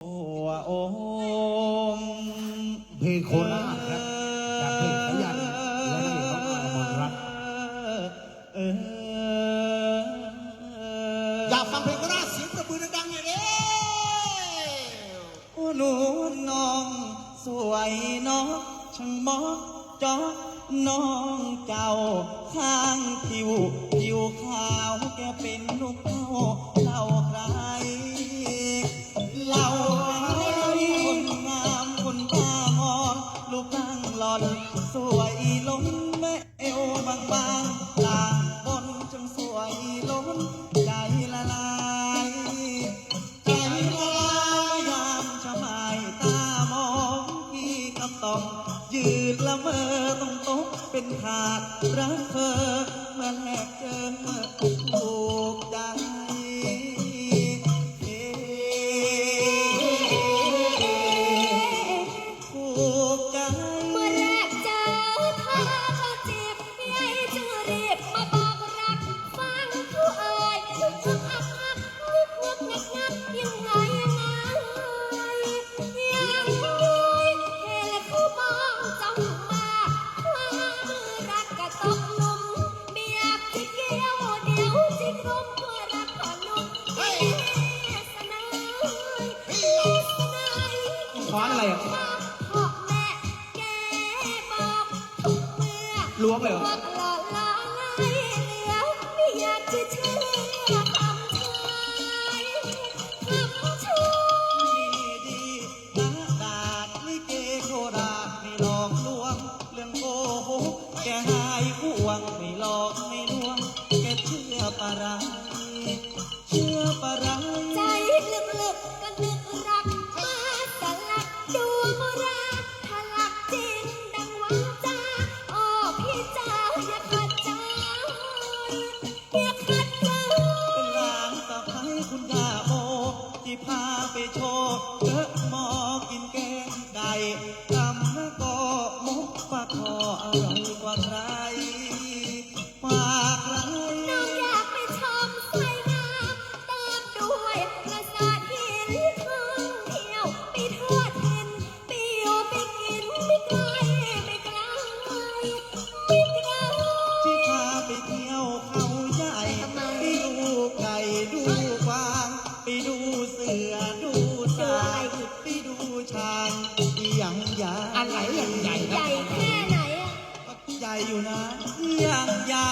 โอ้โอมเพลงโคราชครับจากเพลงสายันและเพลงของอามรรัตน์เอออยากฟังเพลงโคราชเสียงประมือดังๆอย่างนี้โอ้หนูน้อง สวยน้องช่างมอกจอกน้องเจ้าข้างผิวผิวขาว เมอต้องตกเป็นขาดรักเธอมาแลกเจอถูกใจ คว้านอะไรอะพ่อแม่แกบอกทุกเมื่อล้วงเลยเหรอว่าหล่อล้อไล่เหลือไม่อยากจะเชื่อ ก่ทำแล้วก็มุกปลาคออร่อยกว่าใครฝากใครน้องอยากไปชมสวยงามตามด้วยปราสาทหินท่องเที่ยวไปทั่วถิ่นไปอยู่ไปกินไม่ไกลไม่ไกลไม่ไกล อันไหนอย่างใหญ่ใหญ่แค่ไหนอะ ใหญ่อยู่นะอย่างใหญ่